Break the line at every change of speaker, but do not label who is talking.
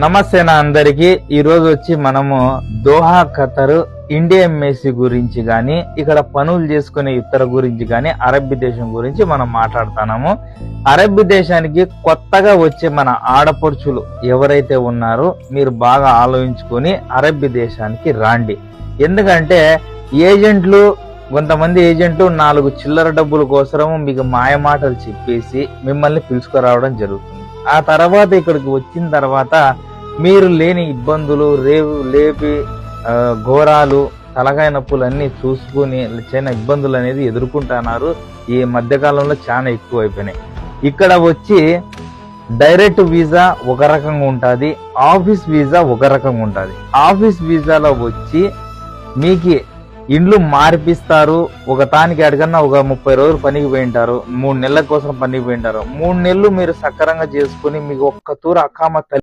నమస్తే నా అందరికి. ఈ రోజు వచ్చి మనము దోహా ఖతర్ ఇండియా ఎంఎస్సి గురించి కానీ ఇక్కడ పనులు చేసుకునే ఇతర గురించి కానీ అరబ్బీ దేశం గురించి మనం మాట్లాడుతున్నాము. అరబ్బీ దేశానికి కొత్తగా వచ్చే మన ఆడపడుచులు ఎవరైతే ఉన్నారో మీరు బాగా ఆలోచించుకొని అరబ్బీ దేశానికి రాండి. ఎందుకంటే ఏజెంట్లు కొంతమంది ఏజెంట్లు నాలుగు చిల్లర డబ్బుల కోసరం మీకు మాయమాటలు చెప్పేసి మిమ్మల్ని పిలుచుకురావడం జరుగుతుంది. ఆ తర్వాత ఇక్కడికి వచ్చిన తర్వాత మీరు లేని ఇబ్బందులు రేవు లేపి ఘోరాలు తలకాయ నొప్పులు అన్ని చూసుకుని చాలా ఇబ్బందులు అనేది ఎదుర్కొంటున్నారు. ఈ మధ్యకాలంలో చాలా ఎక్కువ అయిపోయినాయి ఇక్కడ వచ్చి డైరెక్ట్ వీసా ఒక రకంగా ఉంటుంది ఆఫీస్ వీసా ఒక రకంగా ఉంటుంది. ఆఫీస్ వీసాలో వచ్చి మీకు ఇండ్లు మార్పిస్తారు. ఒక తానికి అడగన్నా ఒక ముప్పై రోజులు పనికి పోయింటారు. మూడు నెలల కోసం పనికి పోయింటారు. మూడు నెలలు మీరు సక్రంగా చేసుకుని మీకు ఒక్క తూర అకామ తల్లి